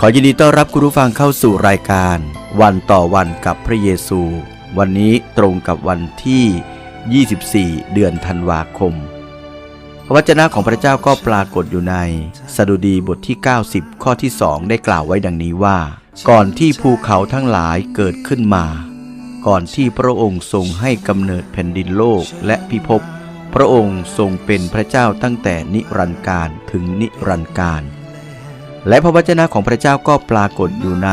ขอยินดีต้อนรับคุณผู้ฟังเข้าสู่รายการ วันต่อวันกับพระเยซู วันนี้ตรงกับวันที่ 24 เดือนธันวาคม พระวจนะของพระเจ้าก็ปรากฏอยู่ในสดุดีบทที่ 90 ข้อที่2ได้กล่าวไว้ดังนี้ว่า ก่อนที่ภูเขาทั้งหลายเกิดขึ้นมา ก่อนที่พระองค์ทรงให้กำเนิดแผ่นดินโลกและพิภพ พระองค์ทรงเป็นพระเจ้าตั้งแต่นิรันดร์การถึงนิรันดร์การ และพระวจนะของพระเจ้าก็ปรากฏอยู่ใน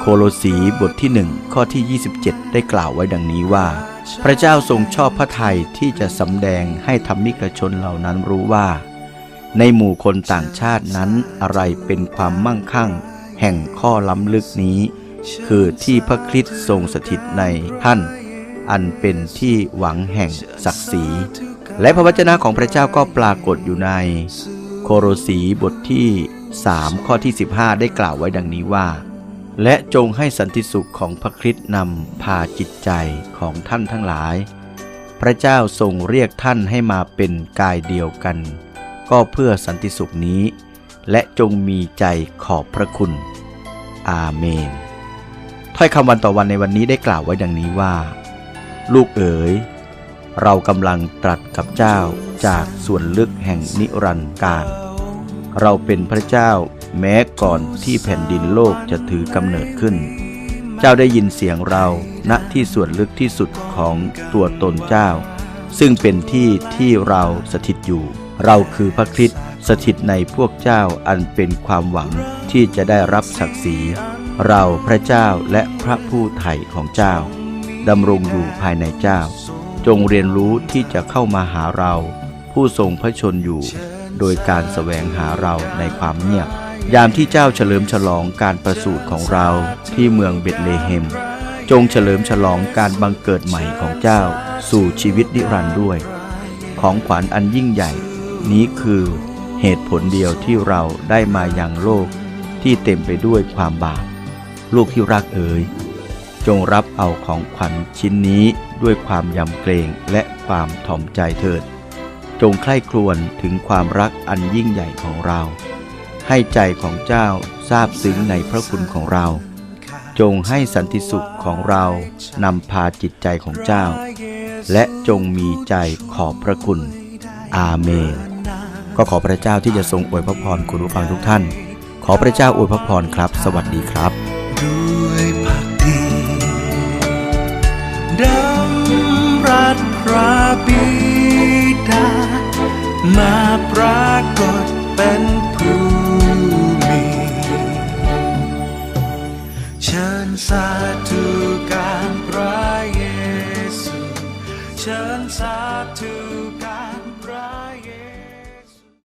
โคโลสีบทที่หนึ่งข้อที่ 27 ได้กล่าวไว้ดังนี้ว่า พระเจ้าทรงชอบพระทัยที่จะสำแดงให้ธรรมิกชนเหล่านั้นรู้ว่า ในหมู่คนต่างชาตินั้นอะไรเป็นความมั่งคั่ง แห่งข้อล้ำลึกนี้ คือที่พระคริสต์ทรงสถิตในท่าน อันเป็นที่หวังแห่งศักดิ์ศรีและพระวจนะของพระเจ้าก็ปรากฏอยู่ใน โคโรสีบทที่ 3 ข้อที่ 15 ได้กล่าวไว้ดังนี้ว่า และจงให้สันติสุขของพระคริสต์นำพาจิตใจของท่านทั้งหลาย พระเจ้าทรงเรียกท่านให้มาเป็นกายเดียวกัน ก็เพื่อสันติสุขนี้ และจงมีใจขอบพระคุณ อาเมน ถ้อยคำวันต่อวันในวันนี้ได้กล่าวไว้ดังนี้ว่า ลูกเอ๋ยเรากำลังตรัสกับเจ้าจากส่วนลึกแห่งนิรันดร์การ เราเป็นพระเจ้าแม้ก่อนที่แผ่นดินโลกจะถือกำเนิดขึ้น เจ้าได้ยินเสียงเราณที่ส่วนลึกที่สุดของตัวตนเจ้า ซึ่งเป็นที่ที่เราสถิตอยู่ เราคือพระคริสต์สถิตในพวกเจ้าอันเป็นความหวังที่จะได้รับศักดิ์ศรี เราพระเจ้าและพระผู้ไถ่ของเจ้าดำรงอยู่ภายในเจ้า จงเรียนรู้ที่จะเข้ามาหาเรา ผู้ทรงพระชนอยู่ โดยการแสวงหาเราในความเงียบ ยามที่เจ้าเฉลิมฉลองการประสูติของเราที่เมืองเบธเลเฮม จงเฉลิมฉลองการบังเกิดใหม่ของเจ้าสู่ชีวิตนิรันดร์ด้วย ของขวัญอันยิ่งใหญ่ นี้คือเหตุผลเดียวที่เราได้มายังโลกที่เต็มไปด้วยความบาปลูกที่รักเอ๋ยจงรับเอาของขวัญชิ้นนี้ด้วยความยำเกรงและความถ่อมใจเถิด จงใคร่ครวญถึงความรักอันยิ่งใหญ่ของเรา ให้ใจของเจ้าซาบซึ้งในพระคุณของเรา จงให้สันติสุขของเรานำพาจิตใจของเจ้า และจงมีใจขอบพระคุณ อาเมน ก็ขอพระเจ้าที่จะทรงอวยพระพรคุณผู้ฟังทุกท่าน ขอพระเจ้าอวยพระพรครับ สวัสดีครับด้วยภักดีดำรัสพระบิ เยซูเชิญสาธุการ